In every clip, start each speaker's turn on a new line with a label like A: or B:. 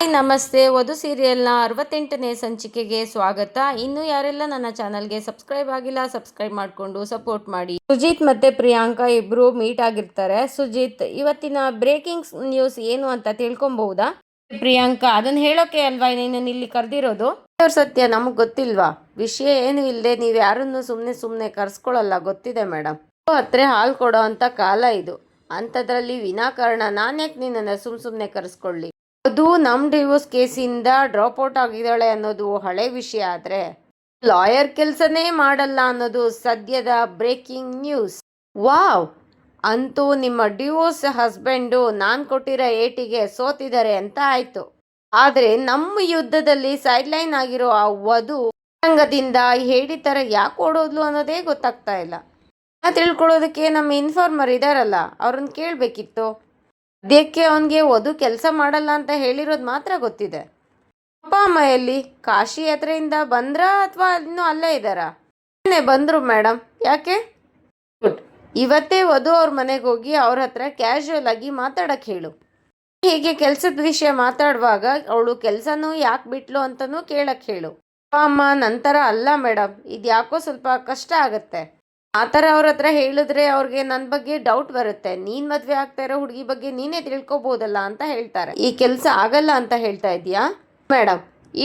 A: ನಮಸ್ತೆ. ವಧು ಸೀರಿಯಲ್ನ ಅರವತ್ತೆಂಟನೇ ಸಂಚಿಕೆಗೆ ಸ್ವಾಗತ. ಇನ್ನು ಯಾರೆಲ್ಲ ನನ್ನ ಚಾನಲ್ಗೆ ಸಬ್ಸ್ಕ್ರೈಬ್ ಆಗಿಲ್ಲ, ಸಬ್ಸ್ಕ್ರೈಬ್ ಮಾಡಿಕೊಂಡು ಸಪೋರ್ಟ್ ಮಾಡಿ. ಸುಜಿತ್ ಮತ್ತೆ ಪ್ರಿಯಾಂಕಾ ಇಬ್ರು ಮೀಟ್ ಆಗಿರ್ತಾರೆ. ಸುಜಿತ್, ಇವತ್ತಿನ ಬ್ರೇಕಿಂಗ್ ನ್ಯೂಸ್ ಏನು ಅಂತ ತಿಳ್ಕೊಬಹುದಾ ಪ್ರಿಯಾಂಕಾ ಅದನ್ನ ಹೇಳೋಕೆ ಅಲ್ವಾ ನೀನು ಇಲ್ಲಿ ಕರೆದಿರೋದು? ಸತ್ಯ ನಮಗೆ ಗೊತ್ತಿಲ್ವಾ? ವಿಷಯ ಏನು ಇಲ್ಲದೆ ನೀವು ಯಾರನ್ನು ಸುಮ್ಮನೆ ಸುಮ್ಮನೆ ಕರ್ಸ್ಕೊಳ್ಳಲ್ಲ ಗೊತ್ತಿದೆ ಮೇಡಮ್ ಹತ್ರ ಹಾಲು ಕೊಡೋ ಅಂತ ಕಾಲ ಇದು. ಅಂಥದ್ರಲ್ಲಿ ವಿನಾಕಾರಣ. ನಾನ್ಯಾಕೆ ನಿನ್ನನ್ನು ಸುಮ್ ಸುಮ್ಮನೆ ಕರೆಸ್ಕೊಳ್ಳಿ? ಅದು ನಮ್ಮ ಡಿವೋರ್ಸ್ ಕೇಸಿಂದ ಡ್ರಾಪ್ ಔಟ್ ಆಗಿದ್ದಾಳೆ ಅನ್ನೋದು ಹಳೆ ವಿಷಯ ಆದರೆ ಲಾಯರ್ ಕೆಲಸನೇ ಮಾಡಲ್ಲ ಅನ್ನೋದು ಸದ್ಯದ ಬ್ರೇಕಿಂಗ್ ನ್ಯೂಸ್ ವಾವ್! ಅಂತೂ ನಿಮ್ಮ ಡಿವೋರ್ಸ್ ಹಸ್ಬೆಂಡು ನಾನು ಕೊಟ್ಟಿರೋ ಏಟಿಗೆ ಸೋತಿದ್ದಾರೆ ಅಂತ ಆಯಿತು. ಆದರೆ ನಮ್ಮ ಯುದ್ಧದಲ್ಲಿ ಸೈಡ್ಲೈನ್ ಆಗಿರೋ ಆ ವಧು ರಂಗದಿಂದ ಹೇಳಿತರ ಯಾಕೆ ಓಡೋದ್ಲು ಅನ್ನೋದೇ ಗೊತ್ತಾಗ್ತಾ ಇಲ್ಲ. ತಿಳ್ಕೊಳ್ಳೋದಕ್ಕೆ ನಮ್ಮ ಇನ್ಫಾರ್ಮರ್ ಇದಾರಲ್ಲ, ಅವ್ರನ್ನ ಕೇಳಬೇಕಿತ್ತು. ಸದ್ಯಕ್ಕೆ ಅವನಿಗೆ ವಧು ಕೆಲಸ ಮಾಡಲ್ಲ ಅಂತ ಹೇಳಿರೋದು ಮಾತ್ರ ಗೊತ್ತಿದೆ. ಅಪ್ಪ ಅಮ್ಮ ಎಲ್ಲಿ ಕಾಶಿ ಯಾತ್ರೆಯಿಂದ ಬಂದ್ರಾ ಅಥವಾ ಇನ್ನೂ ಅಲ್ಲೇ ಇದ್ದಾರಾ? ಬಂದ್ರು ಮೇಡಮ್ ಯಾಕೆ? ಗುಡ್. ಇವತ್ತೇ ವಧು ಅವ್ರ ಮನೆಗೆ ಹೋಗಿ ಅವ್ರ ಹತ್ರ ಕ್ಯಾಶುವಲ್ ಆಗಿ ಮಾತಾಡಕ್ಕೆ ಹೇಳು. ಹೀಗೆ ಕೆಲಸದ ವಿಷಯ ಮಾತಾಡುವಾಗ ಅವಳು ಕೆಲಸನೂ ಯಾಕೆ ಬಿಟ್ಲು ಅಂತಲೂ ಕೇಳಕ್ಕೆ ಹೇಳು. ಅಪ್ಪ ಅಮ್ಮ ನಂತರ ಅಲ್ಲ ಮೇಡಮ್ ಇದು ಯಾಕೋ ಸ್ವಲ್ಪ ಕಷ್ಟ ಆಗುತ್ತೆ. ಆ ಥರ ಅವ್ರ ಹತ್ರ ಹೇಳಿದ್ರೆ ಅವ್ರಿಗೆ ನನ್ನ ಬಗ್ಗೆ ಡೌಟ್ ಬರುತ್ತೆ. ನೀನ್ ಮದ್ವೆ ಆಗ್ತಾ ಇರೋ ಹುಡುಗಿ ಬಗ್ಗೆ ನೀನೇ ತಿಳ್ಕೊಬೋದಲ್ಲ ಅಂತ ಹೇಳ್ತಾರೆ. ಈ ಕೆಲಸ ಆಗಲ್ಲ ಅಂತ ಹೇಳ್ತಾ ಇದೀಯಾ ಮೇಡಮ್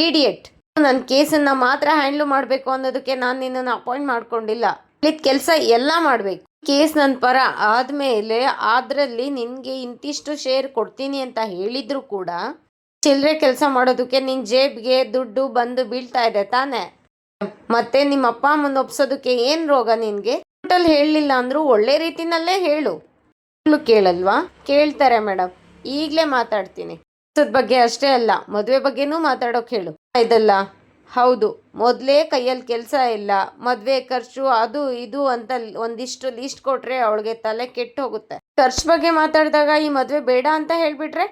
A: ಇಡಿಯಟ್ ನನ್ನ ಕೇಸನ್ನ ಮಾತ್ರ ಹ್ಯಾಂಡ್ಲ್ ಮಾಡಬೇಕು ಅನ್ನೋದಕ್ಕೆ ನಾನು ನಿನ್ನನ್ನು ಅಪಾಯಿಂಟ್ ಮಾಡ್ಕೊಂಡಿಲ್ಲ. ಇಲ್ಲಿದ್ದ ಕೆಲಸ ಎಲ್ಲ ಮಾಡಬೇಕು. ಕೇಸ್ ನನ್ನ ಪರ ಆದಮೇಲೆ ಅದರಲ್ಲಿ ನಿನಗೆ ಇಂತಿಷ್ಟು ಶೇರ್ ಕೊಡ್ತೀನಿ ಅಂತ ಹೇಳಿದ್ರು ಕೂಡ ಚಿಲ್ಲರೆ ಕೆಲಸ ಮಾಡೋದಕ್ಕೆ ನಿನ್ನ ಜೇಬ್ಗೆ ದುಡ್ಡು ಬಂದು ಬೀಳ್ತಾ ಇದೆ ತಾನೇ? ಮತ್ತೆ ನಿಮ್ಮ ಅಪ್ಪ ಅಮ್ಮನ ಒಪ್ಸೋದಕ್ಕೆ ಏನು ರೋಗ ನಿನ್ಗೆ? ಟೋಟಲ್ ಹೇಳಲಿಲ್ಲ ಅಂದ್ರು ಒಳ್ಳೆ ರೀತಿನಲ್ಲೇ ಹೇಳು. ಕೇಳಲ್ವಾ? ಕೇಳ್ತಾರೆ ಮೇಡಮ್ ಈಗಲೇ ಮಾತಾಡ್ತೀನಿ. ಬಗ್ಗೆ ಅಷ್ಟೇ ಅಲ್ಲ, ಮದುವೆ ಬಗ್ಗೆನೂ ಮಾತಾಡೋಕೆ ಹೇಳು. ಇದಲ್ಲ, ಹೌದು, ಮೊದಲೇ ಕೈಯಲ್ಲಿ ಕೆಲಸ ಇಲ್ಲ, ಮದುವೆ ಖರ್ಚು ಅದು ಇದು ಅಂತ ಒಂದಿಷ್ಟು ಲಿಸ್ಟ್ ಕೊಟ್ರೆ ಅವಳಿಗೆ ತಲೆ ಕೆಟ್ಟು ಹೋಗುತ್ತೆ. ಖರ್ಚು ಬಗ್ಗೆ ಮಾತಾಡಿದಾಗ ಈ ಮದುವೆ ಬೇಡ ಅಂತ ಹೇಳಿಬಿಟ್ರೆ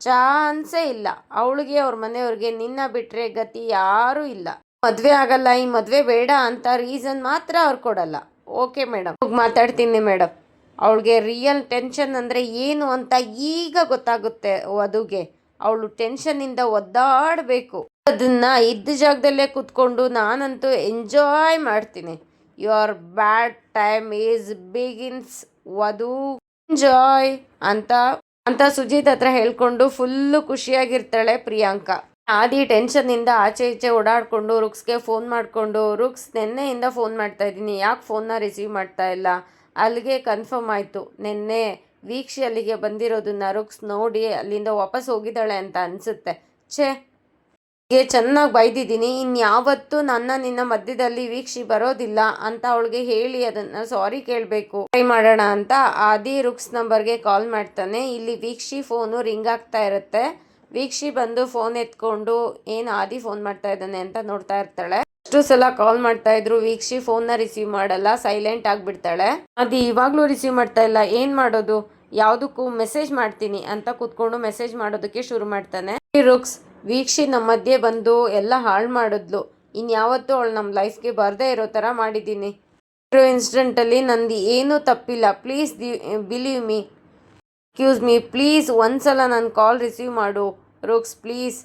A: ಚಾನ್ಸೇ ಇಲ್ಲ. ಅವಳಿಗೆ, ಅವ್ರ ಮನೆಯವ್ರಿಗೆ ನಿನ್ನ ಬಿಟ್ಟರೆ ಗತಿ ಯಾರೂ ಇಲ್ಲ. ಮದುವೆ ಆಗಲ್ಲ, ಈ ಮದುವೆ ಬೇಡ ಅಂತ ರೀಸನ್ ಮಾತ್ರ ಅವ್ರು ಕೊಡಲ್ಲ. ಓಕೆ ಮೇಡಮ್ ಮಾತಾಡ್ತೀನಿ ಮೇಡಮ್ ಅವಳಿಗೆ ರಿಯಲ್ ಟೆನ್ಷನ್ ಅಂದರೆ ಏನು ಅಂತ ಈಗ ಗೊತ್ತಾಗುತ್ತೆ ವಧುಗೆ. ಅವಳು ಟೆನ್ಷನ್ನಿಂದ ಒದ್ದಾಡಬೇಕು. ಅದನ್ನು ಇದ್ದ ಜಾಗದಲ್ಲೇ ಕೂತ್ಕೊಂಡು ನಾನಂತೂ ಎಂಜಾಯ್ ಮಾಡ್ತೀನಿ. Your bad time is begins ವಧು. ಎಂಜಾಯ್ ಅಂತ ಅಂತ ಸುಜಿತ್ ಹತ್ರ ಹೇಳ್ಕೊಂಡು ಫುಲ್ಲು ಖುಷಿಯಾಗಿರ್ತಾಳೆ ಪ್ರಿಯಾಂಕಾ. ಆದಿ ಟೆನ್ಷನ್ನಿಂದ ಆಚೆ ಈಚೆ ಓಡಾಡಿಕೊಂಡು ರುಕ್ಸ್ಗೆ ಫೋನ್ ಮಾಡಿಕೊಂಡು, ರುಕ್ಸ್, ನಿನ್ನೆಯಿಂದ ಫೋನ್ ಮಾಡ್ತಾ ಇದ್ದೀನಿ. ಯಾಕೆ ಫೋನ್ನ ರಿಸೀವ್ ಮಾಡ್ತಾ ಇಲ್ಲ? ಅಲ್ಲಿಗೆ ಕನ್ಫರ್ಮ್ ಆಯಿತು. ನಿನ್ನೆ ವೀಕ್ಷಿ ಅಲ್ಲಿಗೆ ಬಂದಿರೋದನ್ನ ರುಕ್ಸ್ ನೋಡಿ ಅಲ್ಲಿಂದ ವಾಪಸ್ ಹೋಗಿದ್ದಾಳೆ ಅಂತ ಅನಿಸುತ್ತೆ. ಛೇ! ಗೆ ಚೆನ್ನಾಗಿ ಬೈದಿದ್ದೀನಿ. ಇನ್ಯಾವತ್ತೂ ನನ್ನ ನಿನ್ನ ಮಧ್ಯದಲ್ಲಿ ವೀಕ್ಷಿ ಬರೋದಿಲ್ಲ ಅಂತ ಅವಳಿಗೆ ಹೇಳಿ ಅದನ್ನು ಸಾರಿ ಕೇಳಬೇಕು. ಟ್ರೈ ಮಾಡೋಣ ಅಂತ ಆದಿ ರುಕ್ಸ್ ನಂಬರ್ಗೆ ಕಾಲ್ ಮಾಡ್ತಾನೆ. ಇಲ್ಲಿ ವೀಕ್ಷಿ ಫೋನು ರಿಂಗ್ ಆಗ್ತಾ ಇರುತ್ತೆ. ವೀಕ್ಷಿ ಬಂದು ಫೋನ್ ಎತ್ಕೊಂಡು, ಏನು ಆದಿ ಫೋನ್ ಮಾಡ್ತಾ ಇದ್ದಾನೆ ಅಂತ ನೋಡ್ತಾ ಇರ್ತಾಳೆ. ಅಷ್ಟು ಸಲ ಕಾಲ್ ಮಾಡ್ತಾ ಇದ್ರು, ವೀಕ್ಷಿ ಫೋನ್ನ ರಿಸೀವ್ ಮಾಡಲ್ಲ ಸೈಲೆಂಟ್ ಆಗಿಬಿಡ್ತಾಳೆ ಆದಿ, ಇವಾಗಲೂ ರಿಸೀವ್ ಮಾಡ್ತಾ ಇಲ್ಲ, ಏನು ಮಾಡೋದು? ಯಾವುದಕ್ಕೂ ಮೆಸೇಜ್ ಮಾಡ್ತೀನಿ ಅಂತ ಕೂತ್ಕೊಂಡು ಮೆಸೇಜ್ ಮಾಡೋದಕ್ಕೆ ಶುರು ಮಾಡ್ತಾನೆ. ರುಕ್ಸ್, ವೀಕ್ಷಿ ನಮ್ಮ ಮಧ್ಯೆ ಬಂದು ಎಲ್ಲ ಹಾಳು ಮಾಡಿದ್ಲು. ಇನ್ಯಾವತ್ತೂ ಅವಳು ನಮ್ಮ ಲೈಫ್ಗೆ ಬರದೇ ಇರೋ ಥರ ಮಾಡಿದ್ದೀನಿ ಇನ್ಸಿಡೆಂಟಲ್ಲಿ ನಂದು ಏನೂ ತಪ್ಪಿಲ್ಲ. Please the believe me excuse me please ಒಂದ್ಸಲ ನಾನು ಕಾಲ್ ರಿಸೀವ್ ಮಾಡು. ರುಕ್ಸ್ ಪ್ಲೀಸ್.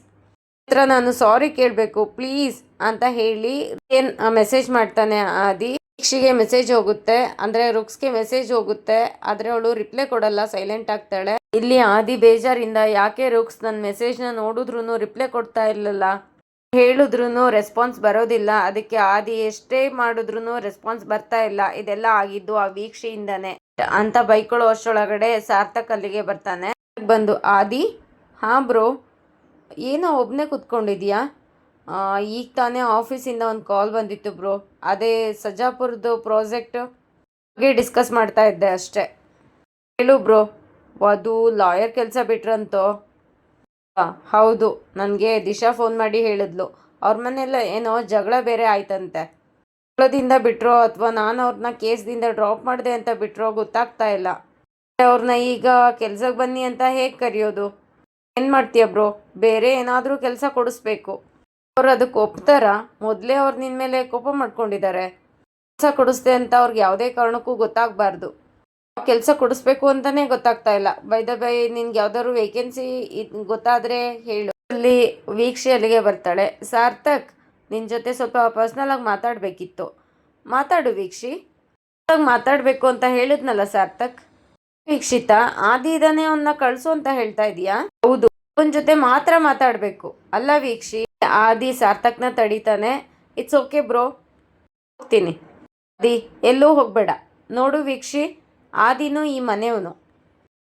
A: ಹತ್ರ ನಾನು ಸಾರಿ ಕೇಳಬೇಕು. ಪ್ಲೀಸ್ ಅಂತ ಹೇಳಿ ಏನು ಮೆಸೇಜ್ ಮಾಡ್ತಾನೆ ಆದಿ. ವೀಕ್ಷಿಗೆ ಮೆಸೇಜ್ ಹೋಗುತ್ತೆ. ಅಂದರೆ ರುಕ್ಸ್ಗೆ ಮೆಸೇಜ್ ಹೋಗುತ್ತೆ. ಆದರೆ ಅವಳು ರಿಪ್ಲೈ ಕೊಡಲ್ಲ, ಸೈಲೆಂಟ್ ಆಗ್ತಾಳೆ. ಇಲ್ಲಿ ಆದಿ ಬೇಜಾರಿಂದ ಯಾಕೆ ರುಕ್ಸ್ ನನ್ನ ಮೆಸೇಜ್ನ ನೋಡಿದ್ರು ರಿಪ್ಲೈ ಕೊಡ್ತಾ ಇರಲಿಲ್ಲ. ಹೇಳಿದ್ರು ರೆಸ್ಪಾನ್ಸ್ ಬರೋದಿಲ್ಲ. ಅದಕ್ಕೆ ಆದಿ ಎಷ್ಟೇ ಮಾಡಿದ್ರು ರೆಸ್ಪಾನ್ಸ್ ಬರ್ತಾ ಇಲ್ಲ. ಇದೆಲ್ಲ ಆಗಿದ್ದು ಆ ವೀಕ್ಷೆಯಿಂದನೇ ಅಂತ ಬೈಕೊಳ್ಳೋ ಅಷ್ಟರೊಳಗಡೆ ಸಾರ್ಥಕ್ ಅಲ್ಲಿಗೆ ಬರ್ತಾನೆ. ಬಂದು, ಆದಿ, ಹಾಂ ಬ್ರೋ ಏನೋ ಒಬ್ಬನೇ ಕುತ್ಕೊಂಡಿದ್ಯಾ? ಈಗ ತಾನೇ ಆಫೀಸಿಂದ ಒಂದು ಕಾಲ್ ಬಂದಿತ್ತು ಬ್ರೋ. ಅದೇ ಸಜಾಪುರದ್ದು ಪ್ರಾಜೆಕ್ಟ್ ಬಗ್ಗೆ ಡಿಸ್ಕಸ್ ಮಾಡ್ತಾ ಇದ್ದೆ ಅಷ್ಟೇ. ಹೇಳು ಬ್ರೋ. ಅದು ಲಾಯರ್ ಕೆಲಸ ಬಿಟ್ರಂತೋ? ಹೌದು. ನನಗೆ ದಿಶಾ ಫೋನ್ ಮಾಡಿ ಹೇಳಿದ್ಲು. ಅವ್ರ ಮನೆಯಲ್ಲ ಏನೋ ಜಗಳ ಬೇರೆ ಆಯ್ತಂತೆ. ಜಗಳದಿಂದ ಬಿಟ್ರೋ ಅಥವಾ ನಾನು ಅವ್ರನ್ನ ಕೇಸ್ದಿಂದ ಡ್ರಾಪ್ ಮಾಡಿದೆ ಅಂತ ಬಿಟ್ರೋ ಗೊತ್ತಾಗ್ತಾ ಇಲ್ಲ. ಅವ್ರನ್ನ ಈಗ ಕೆಲ್ಸಕ್ಕೆ ಬನ್ನಿ ಅಂತ ಹೇಗೆ ಕರೆಯೋದು? ಏನು ಮಾಡ್ತೀಯ ಬ್ರೋ? ಬೇರೆ ಏನಾದರೂ ಕೆಲಸ ಕೊಡಿಸ್ಬೇಕು. ಅವ್ರು ಅದಕ್ಕೆ ಒಪ್ತಾರಾ? ಮೊದಲೇ ಅವ್ರು ನಿನ್ನ ಮೇಲೆ ಕೋಪ ಮಾಡ್ಕೊಂಡಿದ್ದಾರೆ ಕೆಲಸ ಕೊಡಿಸ್ದೆ ಅಂತ ಅವ್ರಿಗೆ ಯಾವುದೇ ಕಾರಣಕ್ಕೂ ಗೊತ್ತಾಗಬಾರ್ದು. ಕೆಲಸ ಕೊಡಿಸ್ಬೇಕು ಅಂತಲೇ ಗೊತ್ತಾಗ್ತಾ ಇಲ್ಲ. ಬೈ ದ ಬೈ ನಿನ್ಗೆ ಯಾವ್ದಾದ್ರು ವೇಕೆನ್ಸಿ ಗೊತ್ತಾದರೆ ಹೇಳು. ಅಲ್ಲಿ ವೀಕ್ಷೆ ಅಲ್ಲಿಗೆ ಬರ್ತಾಳೆ. ಸಾರ್ಥಕ್ ನಿನ್ನ ಜೊತೆ ಸ್ವಲ್ಪ ಪರ್ಸ್ನಲ್ ಆಗಿ ಮಾತಾಡಬೇಕಿತ್ತು. ಮಾತಾಡು ವೀಕ್ಷಿ. ಮಾತಾಡ್ಬೇಕು ಮಾತಾಡಬೇಕು ಅಂತ ಹೇಳಿದ್ನಲ್ಲ ಸಾರ್ಥಕ್? ವೀಕ್ಷಿತ ಆದಿ ಇದಾನೆ ಅವನ್ನ ಕಳ್ಸು ಅಂತ ಹೇಳ್ತಾ ಇದೀಯಾ? ಹೌದು, ಅವನ ಜೊತೆ ಮಾತ್ರ ಮಾತಾಡ್ಬೇಕು. ಅಲ್ಲ ವೀಕ್ಷಿ, ಆದಿ ಸಾರ್ಥಕ್ನ ತಡಿತಾನೆ. ಇಟ್ಸ್ ಓಕೆ ಬ್ರೋ ಹೋಗ್ತೀನಿ. ಆದಿ, ಎಲ್ಲೂ ಹೋಗ್ಬೇಡ. ನೋಡು ವೀಕ್ಷಿ, ಆದಿನೂ ಈ ಮನೆಯವನು.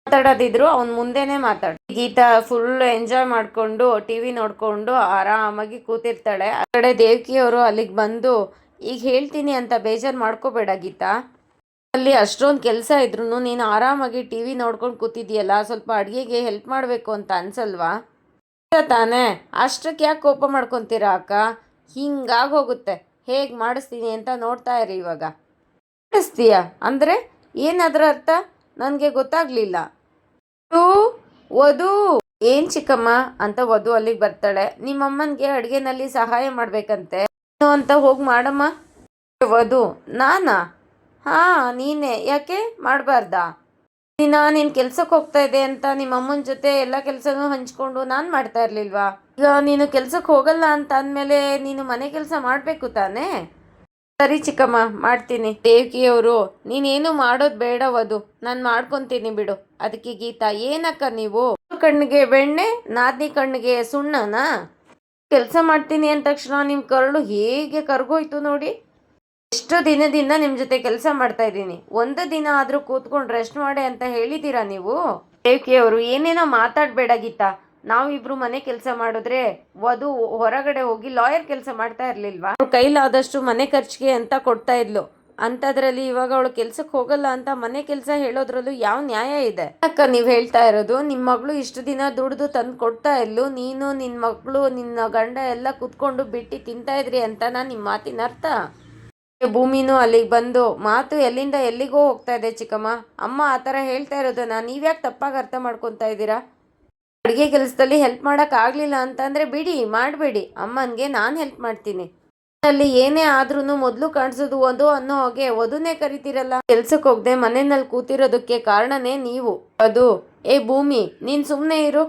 A: ಮಾತಾಡೋದಿದ್ರು ಅವ್ನ ಮುಂದೆನೆ ಮಾತಾಡು. ಗೀತಾ ಫುಲ್ ಎಂಜಾಯ್ ಮಾಡ್ಕೊಂಡು ಟಿ ವಿ ನೋಡ್ಕೊಂಡು ಆರಾಮಾಗಿ ಕೂತಿರ್ತಾಳೆ. ಆ ಕಡೆ ದೇವಕಿಯವರು ಅಲ್ಲಿಗೆ ಬಂದು, ಈಗ ಹೇಳ್ತೀನಿ ಅಂತ ಬೇಜಾರು ಮಾಡ್ಕೋಬೇಡ ಗೀತಾ. ಅಲ್ಲಿ ಅಷ್ಟೊಂದು ಕೆಲಸ ಇದ್ರೂ ನೀನು ಆರಾಮಾಗಿ ಟಿ ವಿ ನೋಡ್ಕೊಂಡು ಕೂತಿದ್ಯಲ್ಲ ಸ್ವಲ್ಪ ಅಡುಗೆಗೆ ಹೆಲ್ಪ್ ಮಾಡಬೇಕು ಅಂತ ಅನ್ಸಲ್ವಾ? ತಾನೇ ಅಷ್ಟಕ್ಕೆ ಯಾಕೆ ಕೋಪ ಮಾಡ್ಕೊತೀರಾ ಅಕ್ಕ? ಹಿಂಗಾಗಿ ಹೋಗುತ್ತೆ. ಹೇಗೆ ಮಾಡಿಸ್ತೀನಿ ಅಂತ ನೋಡ್ತಾ ಇರಿ ಇವಾಗ. ಮಾಡಿಸ್ತೀಯ? ಅಂದರೆ ಏನದ್ರ ಅರ್ಥ? ನನಗೆ ಗೊತ್ತಾಗ್ಲಿಲ್ಲ. ವಧು, ಏನು ಚಿಕ್ಕಮ್ಮ ಅಂತ ವಧು ಅಲ್ಲಿಗೆ ಬರ್ತಾಳೆ. ನಿಮ್ಮಮ್ಮನಿಗೆ ಅಡುಗೆನಲ್ಲಿ ಸಹಾಯ ಮಾಡಬೇಕಂತೆ. ಅಂತ ಹೋಗಿ ಮಾಡಮ್ಮ. ವಧು ನಾನಾ? ಹಾ, ನೀನೇ. ಯಾಕೆ? ಮಾಡಬಾರ್ದಾ? ದಿನ ನೀನು ಕೆಲ್ಸಕ್ಕೆ ಹೋಗ್ತಾ ಇದೆ ಅಂತ ನಿಮ್ಮ ಅಮ್ಮನ ಜೊತೆ ಎಲ್ಲ ಕೆಲಸನೂ ಹಂಚ್ಕೊಂಡು ನಾನು ಮಾಡ್ತಾ ಇರ್ಲಿಲ್ವಾ? ಈಗ ನೀನು ಕೆಲ್ಸಕ್ಕೆ ಹೋಗಲ್ಲ ಅಂತ ಅಂದಮೇಲೆ ನೀನು ಮನೆ ಕೆಲಸ ಮಾಡಬೇಕು ತಾನೇ? ಸರಿ ಚಿಕ್ಕಮ್ಮ, ಮಾಡ್ತೀನಿ. ದೇವ್ಕಿಯವರು, ನೀನೇನು ಮಾಡೋದು ಬೇಡವದು ನಾನು ಮಾಡ್ಕೊತೀನಿ ಬಿಡು. ಅದಕ್ಕೆ ಗೀತಾ, ಏನಕ್ಕ ನೀವು? ಕಣ್ಣಿಗೆ ಬೆಣ್ಣೆ, ನಾದ್ನಿ ಕಣ್ಣಿಗೆ ಸುಣ್ಣನಾ? ಕೆಲಸ ಮಾಡ್ತೀನಿ ಅಂದ ತಕ್ಷಣ ನಿಮ್ಮ ಕರಳು ಹೇಗೆ ಕರ್ಗೋಯ್ತು ನೋಡಿ. ಎಷ್ಟು ದಿನದಿಂದ ನಿಮ್ಮ ಜೊತೆ ಕೆಲಸ ಮಾಡ್ತಾ ಇದ್ದೀನಿ. ಒಂದು ದಿನ ಆದ್ರೂ ಕೂತ್ಕೊಂಡು ರೆಸ್ಟ್ ಮಾಡಿ ಅಂತ ಹೇಳಿದ್ದೀರಾ ನೀವು? ದೇವ್ಕಿಯವರು ಏನೇನೋ ಮಾತಾಡ್ಬೇಡ ಗೀತಾ. ನಾವಿಬ್ರು ಮನೆ ಕೆಲಸ ಮಾಡಿದ್ರೆ ವಧು ಹೊರಗಡೆ ಹೋಗಿ ಲಾಯರ್ ಕೆಲಸ ಮಾಡ್ತಾ ಇರ್ಲಿಲ್ವಾ? ಅವ್ರ ಕೈಲಾದಷ್ಟು ಮನೆ ಖರ್ಚಿಗೆ ಅಂತ ಕೊಡ್ತಾ ಇದ್ಲು. ಅಂಥದ್ರಲ್ಲಿ ಇವಾಗ ಅವಳು ಕೆಲ್ಸಕ್ಕೆ ಹೋಗಲ್ಲ ಅಂತ ಮನೆ ಕೆಲಸ ಹೇಳೋದ್ರಲ್ಲೂ ಯಾವ ನ್ಯಾಯ ಇದೆ? ಅಕ್ಕ ನೀವು ಹೇಳ್ತಾ ಇರೋದು? ನಿಮ್ಮ ಮಗಳು ಇಷ್ಟು ದಿನ ದುಡ್ದು ತಂದು ಕೊಡ್ತಾ ಇದ್ಲು. ನೀನು ನಿನ್ನ ಮಗಳು, ನಿನ್ನ ಗಂಡ ಎಲ್ಲ ಕುತ್ಕೊಂಡು ಬಿಟ್ಟು ತಿಂತಾ ಇದ್ರಿ ಅಂತ ನಾನು ನಿಮ್ಮ ಮಾತಿನ ಅರ್ಥ? ಭೂಮಿನೂ ಅಲ್ಲಿಗೆ ಬಂದು ಮಾತು ಎಲ್ಲಿಂದ ಎಲ್ಲಿಗೋ ಹೋಗ್ತಾ ಇದೆ ಚಿಕ್ಕಮ್ಮ. ಅಮ್ಮ ಆ ಥರ ಹೇಳ್ತಾ ಇರೋದನ್ನ ನೀವ್ಯಾಕೆ ತಪ್ಪಾಗಿ ಅರ್ಥ ಮಾಡ್ಕೊತಾ ಇದ್ದೀರಾ? ಅಡುಗೆ ಕೆಲಸದಲ್ಲಿ ಹೆಲ್ಪ್ ಮಾಡೋಕ್ಕಾಗಲಿಲ್ಲ ಅಂತಂದರೆ ಬಿಡಿ, ಮಾಡಬೇಡಿ. ಅಮ್ಮನಿಗೆ ನಾನು ಹೆಲ್ಪ್ ಮಾಡ್ತೀನಿ. ಅಲ್ಲಿ ಏನೇ ಆದ್ರೂ ಮೊದಲು ಕಾಣಿಸೋದು ವಧು ಅನ್ನೋ ಹಾಗೆ ವಧುನೇ ಕರಿತೀರಲ್ಲ. ಕೆಲ್ಸಕ್ಕೆ ಹೋಗದೆ ಮನೆಯಲ್ಲಿ ಕೂತಿರೋದಕ್ಕೆ ಕಾರಣನೇ ನೀವು. ಅದು. ಏ ಭೂಮಿ, ನೀನು ಸುಮ್ಮನೆ ಇರು.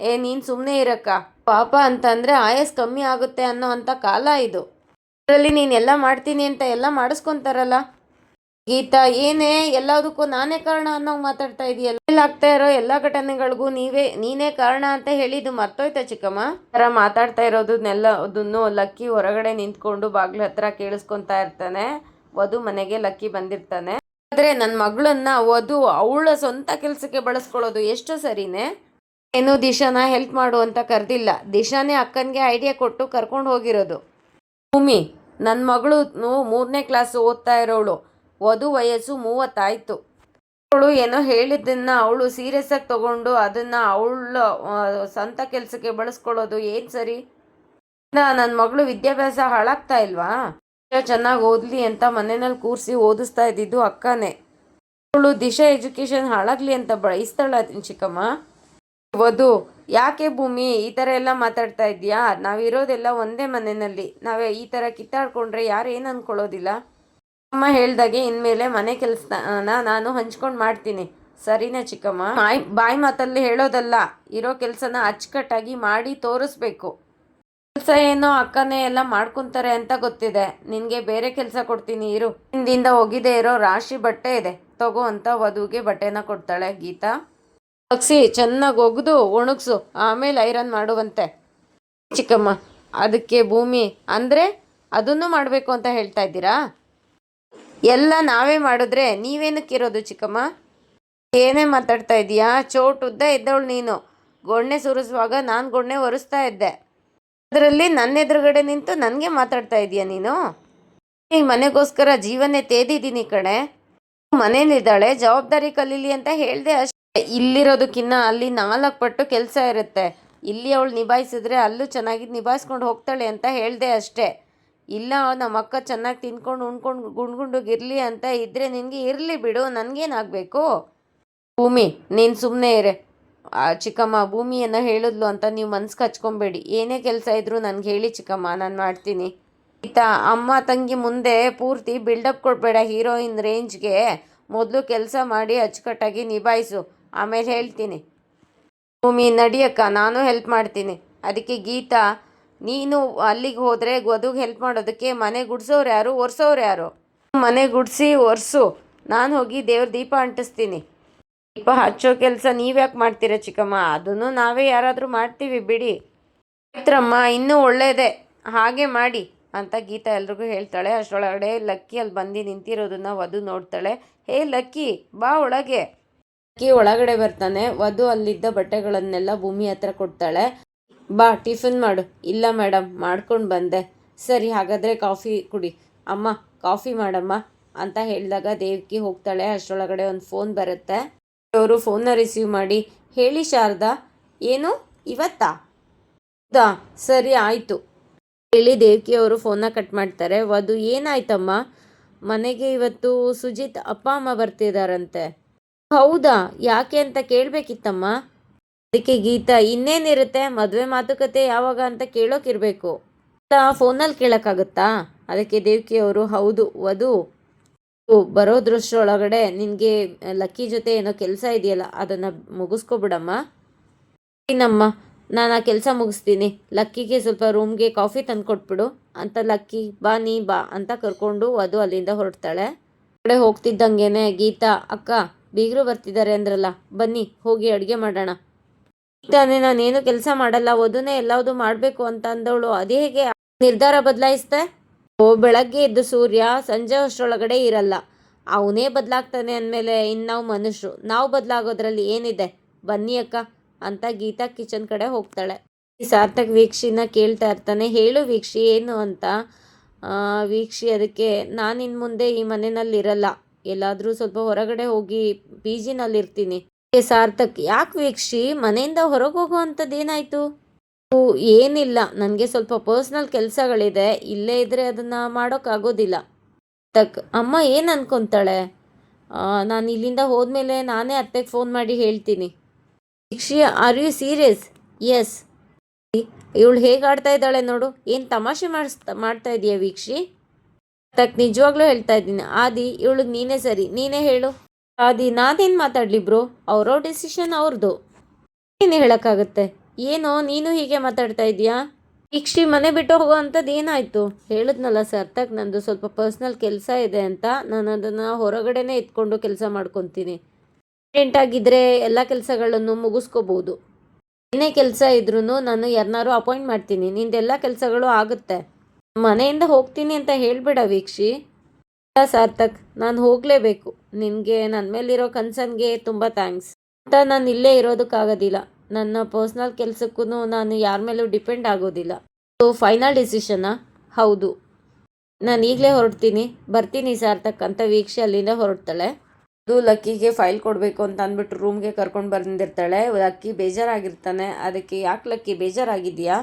A: ಏ ನೀನು ಸುಮ್ಮನೆ ಇರಕ್ಕ. ಪಾಪ ಅಂತಂದರೆ ಆಯಸ್ ಕಮ್ಮಿ ಆಗುತ್ತೆ ಅನ್ನೋ ಅಂಥ ಕಾಲ ಇದು. ಅದರಲ್ಲಿ ನೀನೆಲ್ಲ ಮಾಡ್ತೀನಿ ಅಂತ ಎಲ್ಲ ಮಾಡಿಸ್ಕೊಂತಾರಲ್ಲ? ಗೀತಾ, ಏನೇ ಎಲ್ಲದಕ್ಕೂ ನಾನೇ ಕಾರಣ ಅನ್ನೋ ಮಾತಾಡ್ತಾ ಇದೆಯಲ್ಲ ಇಲ್ಲಿ ಆಗ್ತಾ ಇರೋ ಎಲ್ಲ ಘಟನೆಗಳಿಗೂ ನೀವೇ, ನೀನೇ ಕಾರಣ ಅಂತ ಹೇಳಿದ್ದು ಮರ್ತೋಯ್ತಾ ಚಿಕ್ಕಮ್ಮ? ಥರ ಮಾತಾಡ್ತಾ ಇರೋದನ್ನೆಲ್ಲ ಅದನ್ನು ಲಕ್ಕಿ ಹೊರಗಡೆ ನಿಂತ್ಕೊಂಡು ಬಾಗ್ಲ ಹತ್ರ ಕೇಳಿಸ್ಕೊಂತಾ ಇರ್ತಾನೆ. ವಧು ಮನೆಗೆ ಲಕ್ಕಿ ಬಂದಿರ್ತಾನೆ. ಆದರೆ ನನ್ನ ಮಗಳನ್ನ ವಧು ಅವಳ ಸ್ವಂತ ಕೆಲಸಕ್ಕೆ ಬಳಸ್ಕೊಳ್ಳೋದು ಎಷ್ಟು ಸರಿನೇ. ಏನು ದಿಶಾನ ಹೆಲ್ಪ್ ಮಾಡು ಅಂತ ಕರೆದಿಲ್ಲ. ದಿಶಾನೇ ಅಕ್ಕನಿಗೆ ಐಡಿಯಾ ಕೊಟ್ಟು ಕರ್ಕೊಂಡು ಹೋಗಿರೋದು. ಭೂಮಿ ನನ್ನ ಮಗಳು ಮೂರನೇ ಕ್ಲಾಸ್ ಓದ್ತಾ ಇರೋಳು. ವಧು ವಯಸ್ಸು ಮೂವತ್ತಾಯಿತು. ಅವಳು ಏನೋ ಹೇಳಿದ್ದನ್ನು ಅವಳು ಸೀರಿಯಸ್ ಆಗಿ ತಗೊಂಡು ಅದನ್ನ ಅವಳ ಸ್ವಂತ ಕೆಲಸಕ್ಕೆ ಬಳಸ್ಕೊಳ್ಳೋದು ಏನು ಸರಿ? ನನ್ನ ಮಗಳು ವಿದ್ಯಾಭ್ಯಾಸ ಹಾಳಾಗ್ತಾ ಇಲ್ವಾ? ಚೆನ್ನಾಗಿ ಓದಲಿ ಅಂತ ಮನೆಯಲ್ಲಿ ಕೂರಿಸಿ ಓದಿಸ್ತಾ ಇದ್ದಿದ್ದು ಅಕ್ಕನೇ. ಅವಳು ದಿಶಾ ಎಜುಕೇಶನ್ ಹಾಳಾಗ್ಲಿ ಅಂತ ಬಯಸ್ತಾಳ ಚಿಕ್ಕಮ್ಮ. ವಧು ಯಾಕೆ ಭೂಮಿ ಈ ಥರ ಎಲ್ಲ ಮಾತಾಡ್ತಾ ಇದೀಯಾ ನಾವಿರೋದೆಲ್ಲ ಒಂದೇ ಮನೆಯಲ್ಲಿ. ನಾವೇ ಈ ಥರ ಕಿತ್ತಾಡ್ಕೊಂಡ್ರೆ ಯಾರು ಏನು ಅಂದ್ಕೊಳ್ಳೋದಿಲ್ಲ ಅಮ್ಮ ಹೇಳ್ದಾಗೆ ಇನ್ಮೇಲೆ ಮನೆ ಕೆಲಸನ ನಾನು ಹಂಚ್ಕೊಂಡು ಮಾಡ್ತೀನಿ. ಸರಿನಾ ಚಿಕ್ಕಮ್ಮ? ಬಾಯ್, ಬಾಯಿ ಮಾತಲ್ಲಿ ಹೇಳೋದಲ್ಲ. ಇರೋ ಕೆಲಸನ ಅಚ್ಚುಕಟ್ಟಾಗಿ ಮಾಡಿ ತೋರಿಸ್ಬೇಕು. ಕೆಲಸ ಏನೋ ಅಕ್ಕನೇ ಎಲ್ಲ ಮಾಡ್ಕೊಂತಾರೆ ಅಂತ ಗೊತ್ತಿದೆ. ನಿನಗೆ ಬೇರೆ ಕೆಲಸ ಕೊಡ್ತೀನಿ, ಇರು. ಹಿಂದಿಂದ ಹೋಗಿದೆ ಇರೋ ರಾಶಿ ಬಟ್ಟೆ ಇದೆ. ತಗೋ ಅಂತ ವಧುಗೆ ಬಟ್ಟೆನ ಕೊಡ್ತಾಳೆ. ಗೀತಾ? ಒಗ್ಸಿ, ಚೆನ್ನಾಗಿ ಒಗೆದು, ಒಣಗಿಸು. ಆಮೇಲೆ ಐರನ್ ಮಾಡುವಂತೆ. ಚಿಕ್ಕಮ್ಮ, ಅದಕ್ಕೆ ಭೂಮಿ. ಅಂದರೆ ಅದನ್ನು ಮಾಡಬೇಕು ಅಂತ ಹೇಳ್ತಾ ಇದ್ದೀರಾ? ಎಲ್ಲ ನಾವೇ ಮಾಡಿದ್ರೆ ನೀವೇನಕ್ಕಿರೋದು ಚಿಕ್ಕಮ್ಮ? ಏನೇ ಮಾತಾಡ್ತಾ ಇದೀಯಾ? ಚೋಟ್ ಉದ್ದ ಇದ್ದವಳು ನೀನು. ಗೊಣ್ಣೆ ಸುರಿಸುವಾಗ ನಾನು ಗೊಣ್ಣೆ ಒರೆಸ್ತಾ ಇದ್ದೆ. ಅದರಲ್ಲಿ ನನ್ನ ಎದುರುಗಡೆ ನಿಂತು ನನಗೆ ಮಾತಾಡ್ತಾ ಇದೀಯ ನೀನು? ಈ ಮನೆಗೋಸ್ಕರ ಜೀವನೇ ತೇದಿದ್ದೀನಿ ಕಣೆ. ಮನೇಲಿದ್ದಾಳೆ, ಜವಾಬ್ದಾರಿ ಕಲೀಲಿ ಅಂತ ಹೇಳಿದೆ ಅಷ್ಟೇ. ಇಲ್ಲಿರೋದಕ್ಕಿನ್ನ ಅಲ್ಲಿ ನಾಲ್ಕು ಪಟ್ಟು ಕೆಲಸ ಇರುತ್ತೆ. ಇಲ್ಲಿ ಅವಳು ನಿಭಾಯಿಸಿದ್ರೆ ಅಲ್ಲೂ ಚೆನ್ನಾಗಿ ನಿಭಾಯಿಸ್ಕೊಂಡು ಹೋಗ್ತಾಳೆ ಅಂತ ಹೇಳಿದೆ ಅಷ್ಟೇ. ಇಲ್ಲ, ನಮ್ಮ ಅಕ್ಕ ಚೆನ್ನಾಗಿ ತಿನ್ಕೊಂಡು, ಉಣ್ಕೊಂಡು ಗುಂಡ್ಗುಂಡಗಿರಲಿ ಅಂತ ಇದ್ದರೆ ನಿನಗೆ ಇರಲಿ ಬಿಡು, ನನಗೇನಾಗಬೇಕು? ಭೂಮಿ, ನೀನು ಸುಮ್ಮನೆ ಇರೆ. ಚಿಕ್ಕಮ್ಮ, ಭೂಮಿಯನ್ನು ಹೇಳಿದ್ಲು ಅಂತ ನೀವು ಮನ್ಸು ಹಚ್ಕೊಬೇಡಿ. ಏನೇ ಕೆಲಸ ಇದ್ದರೂ ನನಗೆ ಹೇಳಿ ಚಿಕ್ಕಮ್ಮ, ನಾನು ಮಾಡ್ತೀನಿ. ಈತ ಅಮ್ಮ, ತಂಗಿ ಮುಂದೆ ಪೂರ್ತಿ ಬಿಲ್ಡಪ್ ಕೊಡಬೇಡ ಹೀರೋಯಿನ್ ರೇಂಜ್ಗೆ ಮೊದಲು ಕೆಲಸ ಮಾಡಿ ಅಚ್ಚುಕಟ್ಟಾಗಿ ನಿಭಾಯಿಸು. ಆಮೇಲೆ ಹೇಳ್ತೀನಿ. ಭೂಮಿ ನಡಿಯಕ್ಕ ನಾನು ಹೆಲ್ಪ್ ಮಾಡ್ತೀನಿ. ಅದಕ್ಕೆ ಗೀತಾ, ನೀನು ಅಲ್ಲಿಗೆ ಹೋದರೆ ವಧುಗೆ ಹೆಲ್ಪ್ ಮಾಡೋದಕ್ಕೆ ಮನೆ ಗುಡ್ಸೋರು ಯಾರು, ಒರೆಸೋರು ಯಾರು? ಮನೆ ಗುಡಿಸಿ, ಒರೆಸು. ನಾನು ಹೋಗಿ ದೇವ್ರ ದೀಪ ಅಂಟಿಸ್ತೀನಿ. ದೀಪ ಹಚ್ಚೋ ಕೆಲಸ ನೀವ್ಯಾಕೆ ಮಾಡ್ತೀರಾ ಚಿಕ್ಕಮ್ಮ? ಅದನ್ನು ನಾವೇ ಯಾರಾದರೂ ಮಾಡ್ತೀವಿ ಬಿಡಿ. ಆಯ್ತ್ರಮ್ಮ ಇನ್ನೂ ಒಳ್ಳೇದೇ. ಹಾಗೆ ಮಾಡಿ ಅಂತ ಗೀತಾ ಎಲ್ರಿಗೂ ಹೇಳ್ತಾಳೆ. ಅಷ್ಟರೊಳಗಡೆ ಲಕ್ಕಿ ಅಲ್ಲಿ ಬಂದು ನಿಂತಿರೋದನ್ನ ವಧು ನೋಡ್ತಾಳೆ. ಹೇ ಲಕ್ಕಿ, ಬಾ ಒಳಗೆ. ಲಕ್ಕಿ ಒಳಗಡೆ ಬರ್ತಾನೆ. ವಧು ಅಲ್ಲಿದ್ದ ಬಟ್ಟೆಗಳನ್ನೆಲ್ಲ ಭೂಮಿ ಹತ್ರ ಕೊಡ್ತಾಳೆ. ಬಾ, ಟಿಫಿನ್ ಮಾಡು. ಇಲ್ಲ ಮೇಡಮ್ ಮಾಡ್ಕೊಂಡು ಬಂದೆ. ಸರಿ, ಹಾಗಾದರೆ ಕಾಫಿ ಕುಡಿ. ಅಮ್ಮ, ಕಾಫಿ ಮಾಡಮ್ಮ ಅಂತ ಹೇಳಿದಾಗ ದೇವ್ಕಿ ಹೋಗ್ತಾಳೆ. ಅಷ್ಟರೊಳಗಡೆ ಒಂದು ಫೋನ್ ಬರುತ್ತೆ. ಅವರು ಫೋನ್ನ ರಿಸೀವ್ ಮಾಡಿ, ಹೇಳಿ ಶಾರದಾ, ಏನು? ಇವತ್ತಾ? ಹೌದಾ, ಸರಿ, ಆಯಿತು. ಹೇಳಿ ದೇವ್ಕಿ ಅವರು ಫೋನ್ನ ಕಟ್ ಮಾಡ್ತಾರೆ. ವಧು, ಏನಾಯ್ತಮ್ಮ? ಮನೆಗೆ ಇವತ್ತು ಸುಜಿತ್ ಅಪ್ಪ, ಅಮ್ಮ ಬರ್ತಿದಾರಂತೆ. ಹೌದಾ? ಯಾಕೆ ಅಂತ ಕೇಳಬೇಕಿತ್ತಮ್ಮ. ಅದಕ್ಕೆ ಗೀತಾ, ಇನ್ನೇನಿರುತ್ತೆ? ಮದುವೆ ಮಾತುಕತೆ ಯಾವಾಗ ಅಂತ ಕೇಳೋಕಿರ್ಬೇಕು. ಫೋನಲ್ಲಿ ಕೇಳೋಕ್ಕಾಗುತ್ತಾ? ಅದಕ್ಕೆ ದೇವ್ಕಿ ಅವರು, ಹೌದು, ವಧು. ಒಳಗಡೆ ನಿನಗೆ ಲಕ್ಕಿ ಜೊತೆ ಏನೋ ಕೆಲಸ ಇದೆಯಲ್ಲ, ಅದನ್ನು ಮುಗಿಸ್ಕೊಬಿಡಮ್ಮ. ಏನಮ್ಮ ನಾನು ಆ ಕೆಲಸ ಮುಗಿಸ್ತೀನಿ. ಲಕ್ಕಿಗೆ ಸ್ವಲ್ಪ ರೂಮ್ಗೆ ಕಾಫಿ ತಂದು ಕೊಟ್ಬಿಡು ಅಂತ ಲಕ್ಕಿ, ಬಾ, ನೀ ಬಾ ಅಂತ ಕರ್ಕೊಂಡು ಅದು ಅಲ್ಲಿಂದ ಹೊರಡ್ತಾಳೆ. ಕಡೆ ಹೋಗ್ತಿದ್ದಂಗೆನೆ ಗೀತಾ, ಅಕ್ಕ ಬೀಗರು ಬರ್ತಿದ್ದಾರೆ ಅಂದ್ರಲ್ಲ, ಬನ್ನಿ, ಹೋಗಿ ಅಡುಗೆ ಮಾಡೋಣ. ತಾನೇ ನಾನೇನು ಕೆಲಸ ಮಾಡಲ್ಲ, ವಧುನೇ ಎಲ್ಲವುದು ಮಾಡಬೇಕು ಅಂತ ಅಂದವಳು, ಅದೇ ಹೇಗೆ ನಿರ್ಧಾರ ಬದಲಾಯಿಸ್ತೆ ಓ, ಬೆಳಗ್ಗೆ ಎದ್ದು ಸೂರ್ಯ, ಸಂಜೆ ಅಷ್ಟರೊಳಗಡೆ ಇರಲ್ಲ. ಅವನೇ ಬದಲಾಗ್ತಾನೆ ಅಂದಮೇಲೆ ಇನ್ನು ನಾವು ಮನುಷ್ಯರು ನಾವು ಬದಲಾಗೋದ್ರಲ್ಲಿ ಏನಿದೆ? ಬನ್ನಿ ಅಕ್ಕ, ಅಂತ ಗೀತಾ ಕಿಚನ್ ಕಡೆ ಹೋಗ್ತಾಳೆ. ಸಾರ್ಥಕ್ ವೀಕ್ಷಿನ ಕೇಳ್ತಾ ಇರ್ತಾನೆ, ಹೇಳು ವೀಕ್ಷಿ, ಏನು ಅಂತ? ವೀಕ್ಷಿ ಅದಕ್ಕೆ, ನಾನು ಇನ್ನು ಮುಂದೆ ಈ ಮನೆಯಲ್ಲಿ ಇರಲ್ಲ ಎಲ್ಲಾದರೂ ಸ್ವಲ್ಪ ಹೊರಗಡೆ ಹೋಗಿ ಪಿ ಜಿನಲ್ಲಿ ಇರ್ತೀನಿ ಏ ಸಾರ್ಥಕ್, ಯಾಕೆ ವೀಕ್ಷಿ? ಮನೆಯಿಂದ ಹೊರಗೆ ಹೋಗುವಂಥದ್ದು ಏನಾಯಿತು? ಏನಿಲ್ಲ. ನನಗೆ ಸ್ವಲ್ಪ ಪರ್ಸ್ನಲ್ ಕೆಲಸಗಳಿದೆ. ಇಲ್ಲೇ ಇದ್ದರೆ ಅದನ್ನು ಮಾಡೋಕ್ಕಾಗೋದಿಲ್ಲ ತಕ್ ಅಮ್ಮ ಏನು ಅನ್ಕೊತಾಳೆ? ನಾನು ಇಲ್ಲಿಂದ ಹೋದ್ಮೇಲೆ ನಾನೇ ಅತ್ತೆಗೆ ಫೋನ್ ಮಾಡಿ ಹೇಳ್ತೀನಿ. Dikshi are you serious? Yes. ಇವಳು ಹೇಗೆ ಆಡ್ತಾ ಇದ್ದಾಳೆ ನೋಡು. ಏನು ತಮಾಷೆ ಮಾಡಿಸ್ತಾ ಮಾಡ್ತಾ ಇದೆಯಾ ವೀಕ್ಷಿ? ತಕ್ ನಿಜವಾಗ್ಲೂ ಹೇಳ್ತಾ ಇದ್ದೀನಿ. ಆದಿ ಇವಳಿಗೆ ನೀನೇ ಸರಿ. ನೀನೇ ಹೇಳು. ಆದಿ, ನಾನೇನು ಮಾತಾಡಲಿ ಬ್ರೋ? ಅವರೋ ಡಿಸಿಷನ್ ಅವ್ರದ್ದು ಏನು ಹೇಳೋಕ್ಕಾಗತ್ತೆ? ಏನೋ, ನೀನು ಹೀಗೆ ಮಾತಾಡ್ತಾ ಇದೀಯಾ ಇಕ್ಷಿ ಮನೆ ಬಿಟ್ಟು ಹೋಗೋ ಅಂಥದ್ದು ಏನಾಯಿತು? ಹೇಳಿದ್ನಲ್ಲ ಸರ್, ತಕ್ ನಂದು ಸ್ವಲ್ಪ ಪರ್ಸ್ನಲ್ ಕೆಲಸ ಇದೆ ಅಂತ. ನಾನು ಅದನ್ನು ಹೊರಗಡೆನೇ ಎತ್ಕೊಂಡು ಕೆಲಸ ಮಾಡ್ಕೊತೀನಿ. ಆಗಿದ್ದರೆ ಎಲ್ಲ ಕೆಲಸಗಳನ್ನು ಮುಗಿಸ್ಕೋಬೋದು. ಏನೇ ಕೆಲಸ ಇದ್ರೂ ನಾನು ಯಾರನ್ನಾರು ಅಪಾಯಿಂಟ್ ಮಾಡ್ತೀನಿ. ನಿಂದೆಲ್ಲ ಕೆಲಸಗಳು ಆಗುತ್ತೆ. ಮನೆಯಿಂದ ಹೋಗ್ತೀನಿ ಅಂತ ಹೇಳ್ಬೇಡ ವೀಕ್ಷಿ. ಸಾರ್ಥಕ್, ನಾನು ಹೋಗಲೇಬೇಕು. ನಿನಗೆ ನನ್ನ ಮೇಲಿರೋ ಕನ್ಸನ್ಗೆ ತುಂಬ ಥ್ಯಾಂಕ್ಸ್ ಅಂತ ನಾನು ಇಲ್ಲೇ ಇರೋದಕ್ಕಾಗೋದಿಲ್ಲ. ನನ್ನ ಪರ್ಸ್ನಲ್ ಕೆಲಸಕ್ಕೂ ನಾನು ಯಾರ ಮೇಲೂ ಡಿಪೆಂಡ್ ಆಗೋದಿಲ್ಲ. ಸೊ ಫೈನಲ್ ಡಿಸಿಷನಾ ಹೌದು. ನಾನು ಈಗಲೇ ಹೊರಡ್ತೀನಿ. ಬರ್ತೀನಿ ಸಾರ್ಥಕ್ ಅಂತ ವೀಕ್ಷಿ ಅಲ್ಲಿಂದ ಹೊರಡ್ತಾಳೆ. ಅದು ಲಕ್ಕಿಗೆ ಫೈಲ್ ಕೊಡಬೇಕು ಅಂತ ಅಂದ್ಬಿಟ್ಟು ರೂಮ್ಗೆ ಕರ್ಕೊಂಡು ಬಂದಿರ್ತಾಳೆ. ಲಕ್ಕಿ ಬೇಜಾರಾಗಿರ್ತಾನೆ. ಅದಕ್ಕೆ ಯಾಕೆ ಲಕ್ಕಿ ಬೇಜಾರಾಗಿದೆಯಾ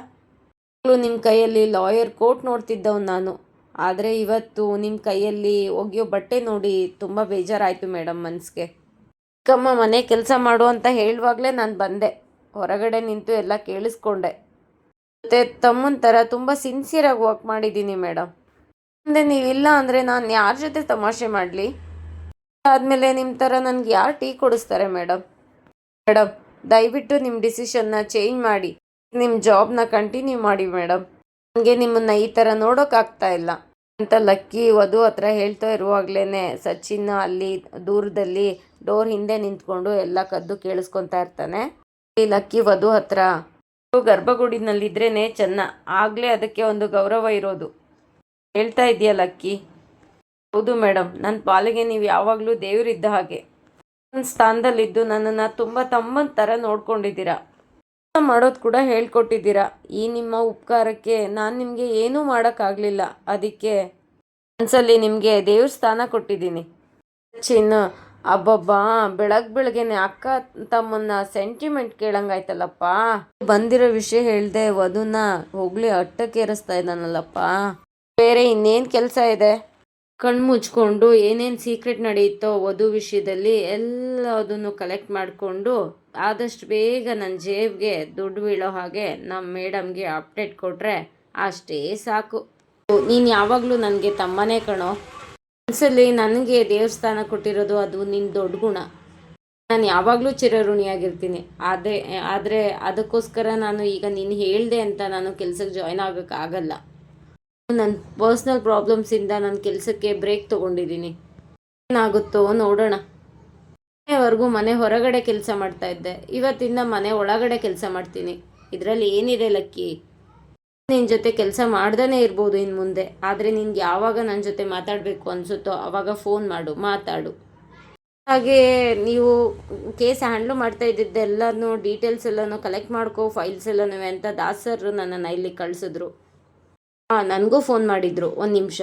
A: ನಿಮ್ಮ ಕೈಯಲ್ಲಿ ಲಾಯರ್ ಕೋರ್ಟ್ ನೋಡ್ತಿದ್ದವ್ ನಾನು. ಆದರೆ ಇವತ್ತು ನಿಮ್ಮ ಕೈಯಲ್ಲಿ ಒಗೆಯೋ ಬಟ್ಟೆ ನೋಡಿ ತುಂಬ ಬೇಜಾರಾಯಿತು ಮೇಡಮ್ ಮನಸ್ಸಿಗೆ ಚಿಕ್ಕಮ್ಮ ಮನೆ ಕೆಲಸ ಮಾಡು ಅಂತ ಹೇಳುವಾಗಲೇ ನಾನು ಬಂದೆ. ಹೊರಗಡೆ ನಿಂತು ಎಲ್ಲ ಕೇಳಿಸ್ಕೊಂಡೆ. ಮತ್ತು ತಮ್ಮನ ಥರ ತುಂಬ ಸಿನ್ಸಿಯರಾಗಿ ವರ್ಕ್ ಮಾಡಿದ್ದೀನಿ ಮೇಡಮ್ ಮುಂದೆ ನೀವಿಲ್ಲ ಅಂದರೆ ನಾನು ಯಾರ ಜೊತೆ ತಮಾಷೆ ಮಾಡಲಿ? ಆದಮೇಲೆ ನಿಮ್ಮ ಥರ ನನಗೆ ಯಾರು ಟೀ ಕೊಡಿಸ್ತಾರೆ ಮೇಡಮ್ ಮೇಡಮ್ ದಯವಿಟ್ಟು ನಿಮ್ಮ ಡಿಸಿಷನ್ನ ಚೇಂಜ್ ಮಾಡಿ. ನಿಮ್ಮ ಜಾಬ್ನ ಕಂಟಿನ್ಯೂ ಮಾಡಿ ಮೇಡಮ್ ನನಗೆ ನಿಮ್ಮನ್ನು ಈ ಥರ ನೋಡೋಕ್ಕಾಗ್ತಾ ಇಲ್ಲ. ಅಂತ ಲಕ್ಕಿ ವಧು ಹತ್ರ ಹೇಳ್ತಾ ಇರುವಾಗಲೇ ಸಚಿನ್ ಅಲ್ಲಿ ದೂರದಲ್ಲಿ ಡೋರ್ ಹಿಂದೆ ನಿಂತ್ಕೊಂಡು ಎಲ್ಲ ಕದ್ದು ಕೇಳಿಸ್ಕೊತಾ ಇರ್ತಾನೆ. ಈ ಲಕ್ಕಿ ವಧು ಹತ್ರ ಗರ್ಭಗುಡಿನಲ್ಲಿದ್ರೇ ಚೆನ್ನ. ಆಗಲೇ ಅದಕ್ಕೆ ಒಂದು ಗೌರವ ಇರೋದು. ಹೇಳ್ತಾ ಇದೆಯಾ ಲಕ್ಕಿ? ಹೌದು ಮೇಡಮ್ ನನ್ನ ಪಾಲಿಗೆ ನೀವು ಯಾವಾಗಲೂ ದೇವರಿದ್ದ ಹಾಗೆ. ನನ್ನ ಸ್ಥಾನದಲ್ಲಿದ್ದು ನನ್ನನ್ನು ತುಂಬ ತಮ್ಮನ ಥರ ನೋಡ್ಕೊಂಡಿದ್ದೀರಾ. ಮಾಡೋದು ಕೂಡ ಹೇಳ್ಕೊಟ್ಟಿದ್ದೀರಾ? ಈ ನಿಮ್ಮ ಉಪಕಾರಕ್ಕೆ ನಾನು ನಿಮಗೆ ಏನೂ ಮಾಡೋಕ್ಕಾಗಲಿಲ್ಲ. ಅದಕ್ಕೆ ಮನಸ್ಸಲ್ಲಿ ನಿಮಗೆ ದೇವ್ರ ಸ್ಥಾನ ಕೊಟ್ಟಿದ್ದೀನಿ. ಚಿನ್ನ, ಅಬ್ಬಬ್ಬಾ, ಬೆಳಗ್ ಬೆಳಗ್ಗೆನೆ ಅಕ್ಕ, ತಮ್ಮನ್ನ ಸೆಂಟಿಮೆಂಟ್ ಕೇಳಂಗಾಯ್ತಲ್ಲಪ್ಪ. ಬಂದಿರೋ ವಿಷಯ ಹೇಳ್ದೆ ವಧುನ ಹೋಗ್ಲಿ ಅಟ್ಟಕ್ಕೇರಿಸ್ತಾ ಇದ್ದಾನಲ್ಲಪ್ಪ. ಬೇರೆ ಇನ್ನೇನು ಕೆಲಸ ಇದೆ? ಕಣ್ಣು ಮುಚ್ಕೊಂಡು ಏನೇನು ಸೀಕ್ರೆಟ್ ನಡೆಯುತ್ತೋ ವಧು ವಿಷಯದಲ್ಲಿ ಎಲ್ಲದನ್ನು ಕಲೆಕ್ಟ್ ಮಾಡಿಕೊಂಡು ಆದಷ್ಟು ಬೇಗ ನನ್ನ ಜೇಬ್ಗೆ ದುಡ್ಡು ಬೀಳೋ ಹಾಗೆ ನಮ್ಮ ಮೇಡಮ್ಗೆ ಅಪ್ಡೇಟ್ ಕೊಟ್ಟರೆ ಅಷ್ಟೇ ಸಾಕು. ನೀನು ಯಾವಾಗಲೂ ನನಗೆ ತಮ್ಮನೇ ಕಣೋ. ಮನಸ್ಸಲ್ಲಿ ನನಗೆ ದೇವಸ್ಥಾನ ಕೊಟ್ಟಿರೋದು ಅದು ನಿನ್ನ ದೊಡ್ಡ ಗುಣ. ನಾನು ಯಾವಾಗಲೂ ಚಿರಋಣಿಯಾಗಿರ್ತೀನಿ. ಆದರೆ ಆದರೆ ಅದಕ್ಕೋಸ್ಕರ ನಾನು ಈಗ ನೀನು ಹೇಳಿದೆ ಅಂತ ನಾನು ಕೆಲಸಕ್ಕೆ ಜಾಯ್ನ್ ಆಗೋಕ್ಕಾಗಲ್ಲ ನನ್ನ ಪರ್ಸ್ನಲ್ ಪ್ರಾಬ್ಲಮ್ಸಿಂದ ನನ್ನ ಕೆಲಸಕ್ಕೆ ಬ್ರೇಕ್ ತೊಗೊಂಡಿದ್ದೀನಿ. ಏನಾಗುತ್ತೋ ನೋಡೋಣ. ಮನೆವರೆಗೂ ಮನೆ ಹೊರಗಡೆ ಕೆಲಸ ಮಾಡ್ತಾ ಇದ್ದೆ. ಇವತ್ತಿಂದ ಮನೆ ಒಳಗಡೆ ಕೆಲಸ ಮಾಡ್ತೀನಿ. ಇದರಲ್ಲಿ ಏನಿದೆ ಲಕ್ಕಿ? ನಿನ್ನ ಜೊತೆ ಕೆಲಸ ಮಾಡ್ದೇ ಇರ್ಬೋದು ಇನ್ನು ಮುಂದೆ. ಆದರೆ ನಿನ್ಗೆ ಯಾವಾಗ ನನ್ನ ಜೊತೆ ಮಾತಾಡಬೇಕು ಅನಿಸುತ್ತೋ ಆವಾಗ ಫೋನ್ ಮಾಡು, ಮಾತಾಡು. ಹಾಗೆ ನೀವು ಕೇಸ್ ಹ್ಯಾಂಡ್ಲ್ ಮಾಡ್ತಾ ಇದ್ದಿದ್ದೆಲ್ಲನೂ ಡೀಟೇಲ್ಸ್ ಎಲ್ಲನೂ ಕಲೆಕ್ಟ್ ಮಾಡ್ಕೋ, ಫೈಲ್ಸ್ ಎಲ್ಲನೂ ಅಂತ ದಾಸ್ ಸರ್ ನನ್ನನ್ನು ಇಲ್ಲಿ ಕಳಿಸಿದ್ರು. ಹಾಂ, ನನಗೂ ಫೋನ್ ಮಾಡಿದರು ಒಂದು ನಿಮಿಷ.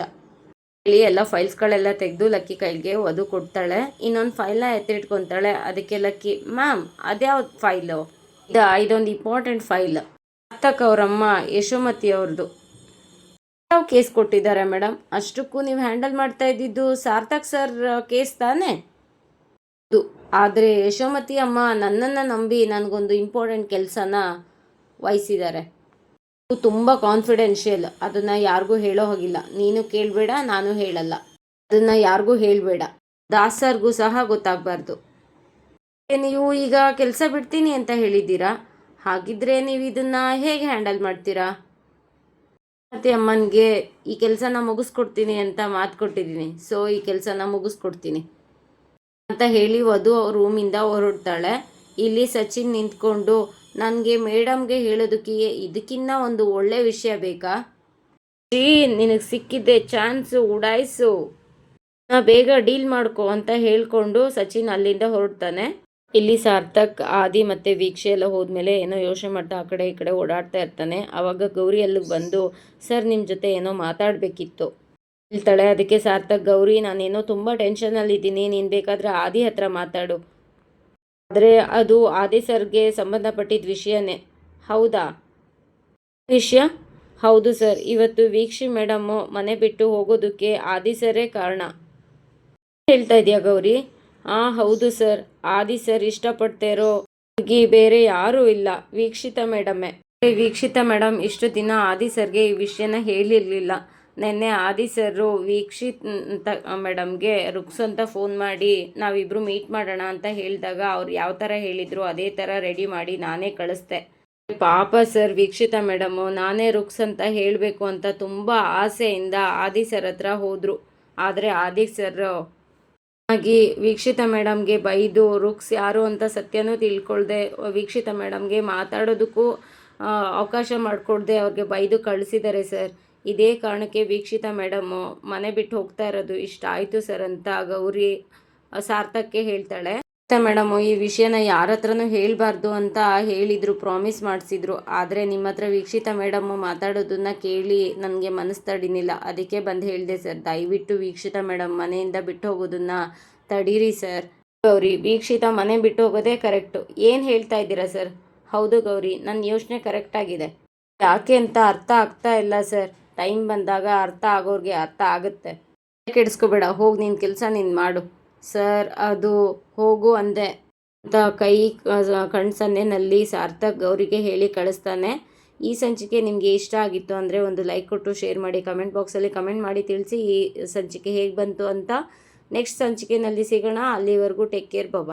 A: ಇಲ್ಲಿ ಎಲ್ಲ ಫೈಲ್ಸ್ಗಳೆಲ್ಲ ತೆಗೆದು ಲಕ್ಕಿ ಕೈಗೆ ಒದು ಕೊಡ್ತಾಳೆ. ಇನ್ನೊಂದು ಫೈಲ್ನ ಎತ್ತಿಟ್ಕೊತಾಳೆ. ಅದಕ್ಕೆ ಲಕ್ಕಿ, ಮ್ಯಾಮ್ ಅದ್ಯಾವ ಫೈಲು ಇದು ಇದೊಂದು ಇಂಪಾರ್ಟೆಂಟ್ ಫೈಲ್ ಅತ್ತಕ್ಕ ಅವರಮ್ಮ, ಯಶೋಮತಿ ಅವ್ರದ್ದು ಯಾವ ಕೇಸ್ ಕೊಟ್ಟಿದ್ದಾರೆ ಮೇಡಮ್. ಅಷ್ಟಕ್ಕೂ ನೀವು ಹ್ಯಾಂಡಲ್ ಮಾಡ್ತಾ ಇದ್ದಿದ್ದು ಸಾರ್ಥಕ್ ಸರ್ ಕೇಸ್ ತಾನೇ? ಆದರೆ ಯಶೋಮತಿ ಅಮ್ಮ ನನ್ನನ್ನು ನಂಬಿ ನನಗೊಂದು ಇಂಪಾರ್ಟೆಂಟ್ ಕೆಲಸನ ವಹಿಸಿದ್ದಾರೆ. ತುಂಬ ಕಾನ್ಫಿಡೆನ್ಷಿಯಲ್ ಅದನ್ನು ಯಾರಿಗೂ ಹೇಳೋ ಹೋಗಿಲ್ಲ. ನೀನು ಕೇಳಬೇಡ, ನಾನು ಹೇಳಲ್ಲ. ಅದನ್ನು ಯಾರಿಗೂ ಹೇಳಬೇಡ. ದಾಸರ್ಗೂ ಸಹ ಗೊತ್ತಾಗಬಾರ್ದು. ನೀವು ಈಗ ಕೆಲಸ ಬಿಡ್ತೀನಿ ಅಂತ ಹೇಳಿದ್ದೀರಾ? ಹಾಗಿದ್ರೆ ನೀವು ಇದನ್ನ ಹೇಗೆ ಹ್ಯಾಂಡಲ್ ಮಾಡ್ತೀರಾ? ಮತ್ತೆ ಅಮ್ಮನಿಗೆ ಈ ಕೆಲಸನ ಮುಗಿಸ್ಕೊಡ್ತೀನಿ ಅಂತ ಮಾತು ಕೊಟ್ಟಿದ್ದೀನಿ. ಸೊ ಈ ಕೆಲಸನ ಮುಗಿಸ್ಕೊಡ್ತೀನಿ. ಅಂತ ಹೇಳಿ ವಧು ರೂಮಿಂದ ಹೊರಡ್ತಾಳೆ. ಇಲ್ಲಿ ಸಚಿನ್ ನಿಂತ್ಕೊಂಡು ನನಗೆ ಮೇಡಮ್ಗೆ ಹೇಳೋದಕ್ಕೆ ಇದಕ್ಕಿನ್ನ ಒಂದು ಒಳ್ಳೆ ವಿಷಯ ಬೇಕಾ? ಜೀ, ನಿನಗೆ ಸಿಕ್ಕಿದ್ದೆ ಚಾನ್ಸು, ಉಡಾಯಿಸು. ನಾ ಬೇಗ ಡೀಲ್ ಮಾಡ್ಕೊ ಅಂತ ಹೇಳ್ಕೊಂಡು ಸಚಿನ್ ಅಲ್ಲಿಂದ ಹೊರಡ್ತಾನೆ. ಇಲ್ಲಿ ಸಾರ್ಥಕ್, ಆದಿ ಮತ್ತು ವೀಕ್ಷೆ ಎಲ್ಲ ಹೋದ್ಮೇಲೆ ಏನೋ ಯೋಚನೆ ಮಾಡ್ತಾ ಆ ಕಡೆ ಈ ಕಡೆ ಓಡಾಡ್ತಾ ಇರ್ತಾನೆ. ಆವಾಗ ಗೌರಿ ಅಲ್ಲಿಗೆ ಬಂದು, ಸರ್ ನಿಮ್ಮ ಜೊತೆ ಏನೋ ಮಾತಾಡಬೇಕಿತ್ತು. ಹೇಳ್ತಾಳೆ. ಅದಕ್ಕೆ ಸಾರ್ಥಕ್, ಗೌರಿ, ನಾನೇನೋ ತುಂಬ ಟೆನ್ಷನಲ್ಲಿದ್ದೀನಿ. ನೀನು ಬೇಕಾದರೆ ಆದಿ ಹತ್ರ ಮಾತಾಡು. ಆದರೆ ಅದು ಆದಿ ಸರ್ಗೆ ಸಂಬಂಧಪಟ್ಟಿದ್ದ ವಿಷಯನೇ. ಹೌದಾ? ವಿಷಯ? ಹೌದು ಸರ್. ಇವತ್ತು ವೀಕ್ಷಿ ಮೇಡಮ್ಮು ಮನೆ ಬಿಟ್ಟು ಹೋಗೋದಕ್ಕೆ ಆದಿ ಕಾರಣ. ಹೇಳ್ತಾ ಇದೆಯಾ ಗೌರಿ? ಆ, ಹೌದು ಸರ್. ಆದಿ ಸರ್ ಇಷ್ಟಪಡ್ತಿರೋ ಹುಡುಗಿ ಬೇರೆ ಯಾರೂ ಇಲ್ಲ. ವೀಕ್ಷಿತ ಮೇಡಮ್ಮೆ ವೀಕ್ಷಿತ ಮೇಡಮ್, ಇಷ್ಟು ದಿನ ಆದಿ ಸರ್ಗೆ ಈ ವಿಷಯನ ಹೇಳಿರಲಿಲ್ಲ. ನಿನ್ನೆ ಆದಿ ಸರ್ರು ವೀಕ್ಷಿತ್ ಅಂತ ಮೇಡಮ್ಗೆ ರುಕ್ಸ್ ಅಂತ ಫೋನ್ ಮಾಡಿ ನಾವಿಬ್ಬರು ಮೀಟ್ ಮಾಡೋಣ ಅಂತ ಹೇಳಿದಾಗ ಅವ್ರು ಯಾವ ಥರ ಹೇಳಿದ್ರು ಅದೇ ಥರ ರೆಡಿ ಮಾಡಿ ನಾನೇ ಕಳಿಸ್ದೆ. ಪಾಪ ಸರ್ ವೀಕ್ಷಿತ ಮೇಡಮು, ನಾನೇ ರುಕ್ಸ್ ಅಂತ ಹೇಳಬೇಕು ಅಂತ ತುಂಬ ಆಸೆಯಿಂದ ಆದಿ ಸರ್ ಹತ್ರ ಹೋದರು. ಆದರೆ ಆದಿ ಸರ್ ಹಾಗೆ ವೀಕ್ಷಿತ ಮೇಡಮ್ಗೆ ಬೈದು, ರುಕ್ಸ್ ಯಾರು ಅಂತ ಸತ್ಯನೂ ತಿಳ್ಕೊಳ್ದೆ, ವೀಕ್ಷಿತ ಮೇಡಮ್ಗೆ ಮಾತಾಡೋದಕ್ಕೂ ಅವಕಾಶ ಮಾಡಿಕೊಡ್ದೆ, ಅವ್ರಿಗೆ ಬೈದು ಕಳಿಸಿದ್ದಾರೆ ಸರ್. ಇದೇ ಕಾರಣಕ್ಕೆ ವೀಕ್ಷಿತ ಮೇಡಮ್, ಮನೆ ಬಿಟ್ಟು ಹೋಗ್ತಾ ಇರೋದು ಇಷ್ಟ ಆಯಿತು ಸರ್ ಅಂತ ಗೌರಿ ಸಾರ್ಥಕ್ಕೆ ಹೇಳ್ತಾಳೆ. ಮೇಡಮು, ಈ ವಿಷಯನ ಯಾರ ಹತ್ರನೂ ಹೇಳಬಾರ್ದು ಅಂತ ಹೇಳಿದರು ಪ್ರಾಮಿಸ್ ಮಾಡಿಸಿದ್ರು. ಆದರೆ ನಿಮ್ಮ ಹತ್ರ ವೀಕ್ಷಿತ ಮೇಡಮ್ ಮಾತಾಡೋದನ್ನ ಕೇಳಿ ನನಗೆ ಮನಸ್ಸು ತಡಿನಿಲ್ಲ ಅದಕ್ಕೆ ಬಂದು ಹೇಳಿದೆ ಸರ್, ದಯವಿಟ್ಟು ವೀಕ್ಷಿತ ಮೇಡಮ್ ಮನೆಯಿಂದ ಬಿಟ್ಟು ಹೋಗೋದನ್ನ ತಡೀರಿ ಸರ್. ಗೌರಿ, ವೀಕ್ಷಿತ ಮನೆ ಬಿಟ್ಟು ಹೋಗೋದೇ ಕರೆಕ್ಟು. ಏನು ಹೇಳ್ತಾ ಇದ್ದೀರಾ ಸರ್? ಹೌದು ಗೌರಿ ನನ್ನ ಯೋಚನೆ ಕರೆಕ್ಟಾಗಿದೆ ಯಾಕೆ ಅಂತ ಅರ್ಥ ಆಗ್ತಾ ಇಲ್ಲ ಸರ್. ಟೈಮ್ ಬಂದಾಗ ಅರ್ಥ ಆಗೋರಿಗೆ ಅರ್ಥ ಆಗುತ್ತೆ. ಕೆಡಿಸ್ಕೋಬೇಡ, ಹೋಗಿ ನಿನ್ನ ಕೆಲಸ ನೀನು ಮಾಡು. ಸರ್, ಅದು ಹೋಗು ಅಂದೆ. ಅಂತ ಕೈ ಕಣ್ಸನ್ನೇ ನಲ್ಲಿ ಸಾರ್ಥಕ್ ಅವರಿಗೆ ಹೇಳಿ ಕಳಿಸ್ತಾನೆ. ಈ ಸಂಚಿಕೆ ನಿಮಗೆ ಇಷ್ಟ ಆಗಿತ್ತು ಅಂದರೆ ಒಂದು ಲೈಕ್ ಕೊಟ್ಟು, ಶೇರ್ ಮಾಡಿ, ಕಮೆಂಟ್ ಬಾಕ್ಸಲ್ಲಿ ಕಮೆಂಟ್ ಮಾಡಿ ತಿಳಿಸಿ ಈ ಸಂಚಿಕೆ ಹೇಗೆ ಬಂತು ಅಂತ. ನೆಕ್ಸ್ಟ್ ಸಂಚಿಕೆನಲ್ಲಿ ಸಿಗೋಣ. ಅಲ್ಲಿವರೆಗೂ ಟೇಕ್ ಕೇರ್, ಬಾಬಾ.